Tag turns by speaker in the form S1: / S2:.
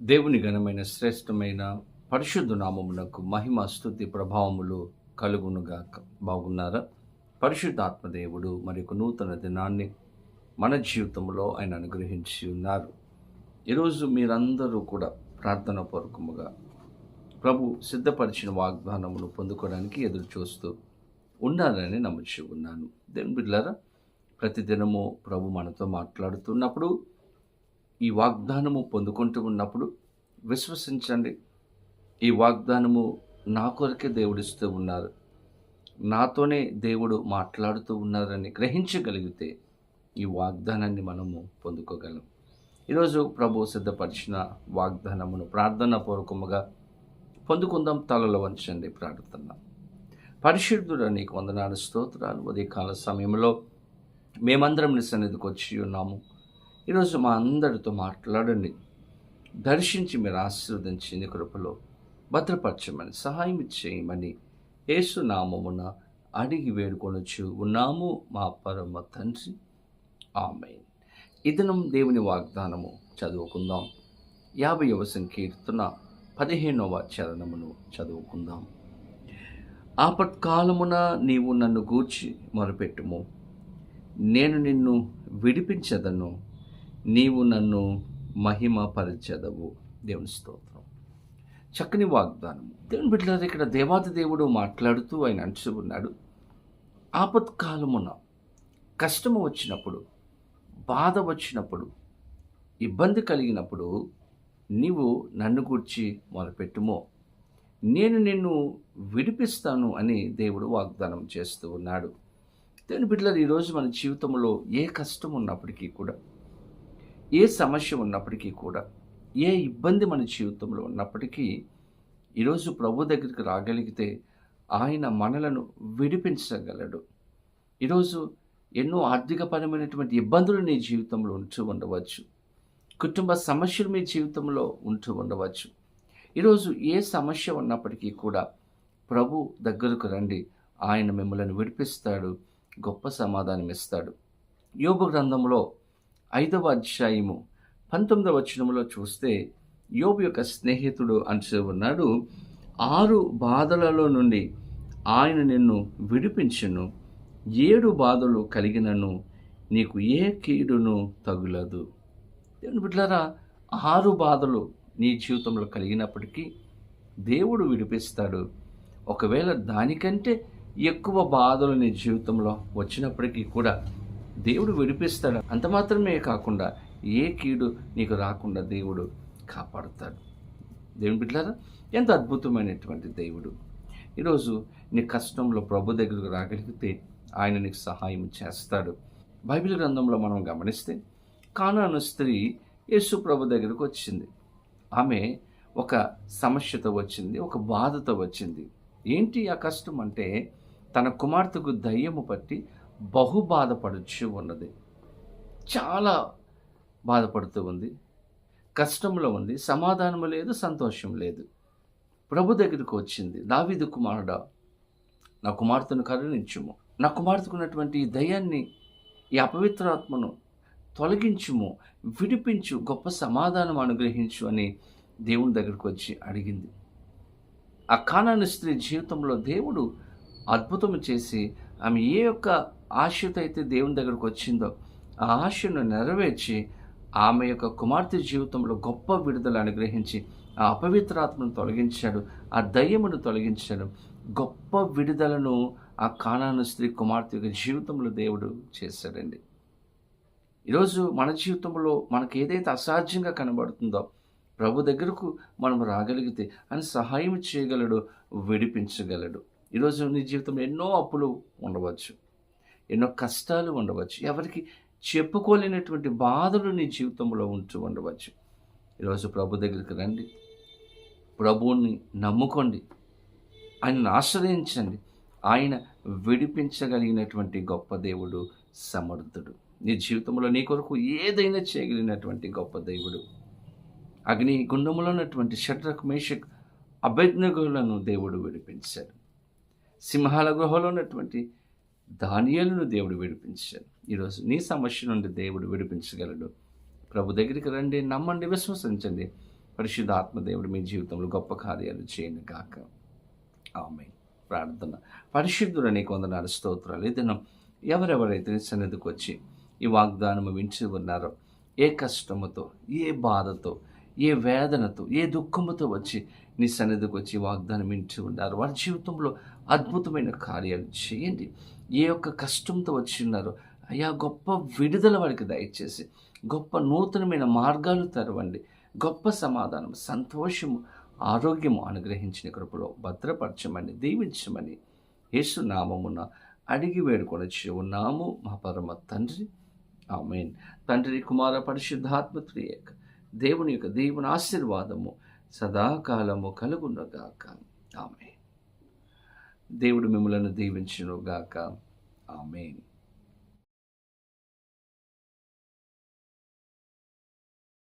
S1: దేవుని ఘనమైన శ్రేష్టమైన పరిశుద్ధ నామమునకు మహిమ స్థుతి ప్రభావములు కలుగునుగా బాగున్నారా? పరిశుద్ధాత్మదేవుడు మరి ఒక నూతన దినాన్ని మన జీవితంలో ఆయన అనుగ్రహించి ఉన్నారు. ఈరోజు మీరందరూ కూడా ప్రార్థన పూర్వకముగా ప్రభు సిద్ధపరిచిన వాగ్దానమును పొందుకోవడానికి ఎదురు చూస్తూ ఉన్నారని నమ్ముచి ఉన్నాను. దేవుని బిడ్డలారా ప్రతిదినము ప్రభు మనతో మాట్లాడుతున్నప్పుడు ఈ వాగ్దానము పొందుకుంటూ ఉన్నప్పుడు విశ్వసించండి. ఈ వాగ్దానము నా కొరకే దేవుడిస్తూ ఉన్నారు. నాతోనే దేవుడు మాట్లాడుతూ ఉన్నారని గ్రహించగలిగితే ఈ వాగ్దానాన్ని మనము పొందుకోగలం. ఈరోజు ప్రభు సిద్ధపరిచిన వాగ్దానమును ప్రార్థన పూర్వకముగా పొందుకుందాం. తలలో వంచండి ప్రార్థన పరిశుద్ధుడు నీకు వందనాడు స్తోత్రాలు. ఉదయకాల సమయంలో మేమందరం నీ సన్నిధికి వచ్చి ఉన్నాము. ఈరోజు మా అందరితో మాట్లాడండి. దర్శించి మీరు ఆశీర్వదించింది కృపలో. భద్రపరచమని సహాయం చేయమని ఏసునామమున అడిగి వేడుకొనొచ్చు ఉన్నాము మా పరమ తండ్రి. ఆమె ఇదనం దేవుని వాగ్దానము చదువుకుందాం. యాభైవ సంకీర్తన పదిహేనవ చరణమును చదువుకుందాం. ఆపత్కాలమున నీవు నన్ను గూర్చి మొరపెట్టుము. నేను నిన్ను విడిపించదను. నీవు నన్ను మహిమపరచదవు. దేవుని స్తోత్రం. చక్కని వాగ్దానం దేవుని బిడ్డలారు ఇక్కడ దేవాది దేవుడు మాట్లాడుతూ ఆయన అంటూ ఉన్నాడు. ఆపత్కాలమున కష్టము వచ్చినప్పుడు బాధ వచ్చినప్పుడు ఇబ్బంది కలిగినప్పుడు నీవు నన్ను గూర్చి మొదలుపెట్టుమో నేను నిన్ను విడిపిస్తాను అని దేవుడు వాగ్దానం చేస్తూ ఉన్నాడు. దేవుని బిడ్డలు ఈరోజు మన జీవితంలో ఏ కష్టం ఉన్నప్పటికీ కూడా ఏ సమస్య ఉన్నప్పటికీ కూడా ఏ ఇబ్బంది మన జీవితంలో ఉన్నప్పటికీ ఈరోజు ప్రభు దగ్గరికి రాగలిగితే ఆయన మనలను విడిపించగలడు ఈరోజు ఎన్నో ఆర్థికపరమైనటువంటి ఇబ్బందులు నీ జీవితంలో ఉంటూ ఉండవచ్చు. కుటుంబ సమస్యలు మీ జీవితంలో ఉంటూ ఉండవచ్చు. ఈరోజు ఏ సమస్య ఉన్నప్పటికీ కూడా ప్రభు దగ్గరకు రండి. ఆయన మిమ్మల్ని విడిపిస్తాడు గొప్ప సమాధానం ఇస్తాడు యోగ గ్రంథంలో ఐదవ అధ్యాయము పంతొమ్మిదవ వచనంలో చూస్తే యోబు యొక్క స్నేహితుడు అంటూ ఉన్నాడు ఆరు బాధలలో నుండి ఆయన నిన్ను విడిపించును. ఏడు బాధలు కలిగినను నీకు ఏ కీడును తగులదు. దేవుని బిడ్డలారా ఆరు బాధలు నీ జీవితంలో కలిగినప్పటికీ దేవుడు విడిపిస్తాడు. ఒకవేళ దానికంటే ఎక్కువ బాధలు నీ జీవితంలో వచ్చినప్పటికీ కూడా దేవుడు విడిపిస్తాడు. అంత మాత్రమే కాకుండా ఏ కీడు నీకు రాకుండా దేవుడు కాపాడుతాడు. దేవుని బిడ్డారా ఎంత అద్భుతమైనటువంటి దేవుడు. ఈరోజు నీ కష్టంలో ప్రభు దగ్గరకు రాగలిగితే ఆయన నీకు సహాయం చేస్తాడు. బైబిల్ గ్రంథంలో మనం గమనిస్తే కానాను స్త్రీ యేసు ప్రభు దగ్గరకు వచ్చింది. ఆమె ఒక సమస్యతో వచ్చింది ఒక బాధతో వచ్చింది. ఏంటి ఆ కష్టం అంటే తన కుమార్తెకు దయ్యము పట్టి బహు బాధపడుచు ఉన్నది చాలా బాధపడుతూ ఉంది. కష్టంలో ఉంది. సమాధానం లేదు సంతోషం లేదు. ప్రభు దగ్గరికి వచ్చింది. దావీదు కుమారుడా నా కుమార్తెను కరుణించుము. నా కుమార్తెకున్నటువంటి ఈ దయాన్ని ఈ అపవిత్రాత్మను తొలగించుము. విడిపించు గొప్ప సమాధానం అనుగ్రహించు అని దేవుని దగ్గరికి వచ్చి అడిగింది. ఆ కానాని స్త్రీ జీవితంలో దేవుడు అద్భుతం చేసి ఆమె ఏ యొక్క ఆశతో అయితే దేవుని దగ్గరకు వచ్చిందో ఆ ఆశను నెరవేర్చి ఆమె యొక్క కుమార్తె జీవితంలో గొప్ప విడుదల అనుగ్రహించి ఆ అపవిత్రాత్మను తొలగించాడు ఆ దయ్యమును తొలగించాడు. గొప్ప విడుదలను ఆ కానాను స్త్రీ కుమార్తె యొక్క జీవితంలో దేవుడు చేశాడండి. ఈరోజు మన జీవితంలో మనకు ఏదైతే అసాధ్యంగా కనబడుతుందో ప్రభు దగ్గరకు మనం రాగలిగితే అని సహాయం చేయగలడు విడిపించగలడు. ఈరోజు నీ జీవితంలో ఎన్నో అప్పులు ఉండవచ్చు. ఎన్నో కష్టాలు ఉండవచ్చు. ఎవరికి చెప్పుకోలేనటువంటి బాధలు నీ జీవితంలో ఉంటూ ఉండవచ్చు. ఈరోజు ప్రభు దగ్గరికి రండి. ప్రభువుని నమ్ముకోండి. ఆయనను ఆశ్రయించండి. ఆయన విడిపించగలిగినటువంటి గొప్ప దేవుడు సమర్థుడు. నీ జీవితంలో నీ కొరకు ఏదైనా చేయగలిగినటువంటి గొప్ప దేవుడు. అగ్ని గుండంలో ఉన్నటువంటి షట్రక్ మేషక్ అభజ్ఞగులను దేవుడు విడిపించాడు. సింహాల గృహలో ఉన్నటువంటి దానియలను దేవుడు విడిపించాడు. ఈరోజు నీ సమస్య నుండి దేవుడు విడిపించగలడు. ప్రభు దగ్గరికి రండి నమ్మండి విశ్వసించండి. పరిశుద్ధాత్మ దేవుడు మీ జీవితంలో గొప్ప కార్యాలు చేయను కాక ఆమె ప్రార్థన. పరిశుద్ధుడు నీకు వందనాలు స్తోత్రాలు. ఏదైనా ఎవరెవరైతే నీ సన్నిధికి వచ్చి ఈ వాగ్దానము వించి ఉన్నారో ఏ కష్టముతో ఏ బాధతో ఏ వేదనతో ఏ దుఃఖముతో వచ్చి నీ సన్నిధికి వచ్చి వాగ్దానం వింటూ ఉన్నారు. వారి జీవితంలో అద్భుతమైన కార్యాలు చేయండి. ఏ యొక్క కష్టంతో వచ్చి ఉన్నారో. అయ్యా గొప్ప విడుదల వారికి దయచేసి గొప్ప నూతనమైన మార్గాలు తెరవండి. గొప్ప సమాధానం సంతోషము ఆరోగ్యము అనుగ్రహించిన కృపలో భద్రపరచమని దీవించమని యేసు నామమున అడిగి వేడుకొని ఉన్నాము. మా పరమ తండ్రి ఆమెన్. తండ్రి కుమార పరిశుద్ధాత్మత్రియేక దేవుని యొక్క దేవుని ఆశీర్వాదము సదాకాలము కలుగునగాక. ఆమె దేవుడు మిమ్మలను దీవించునుగాక. ఆమెన్.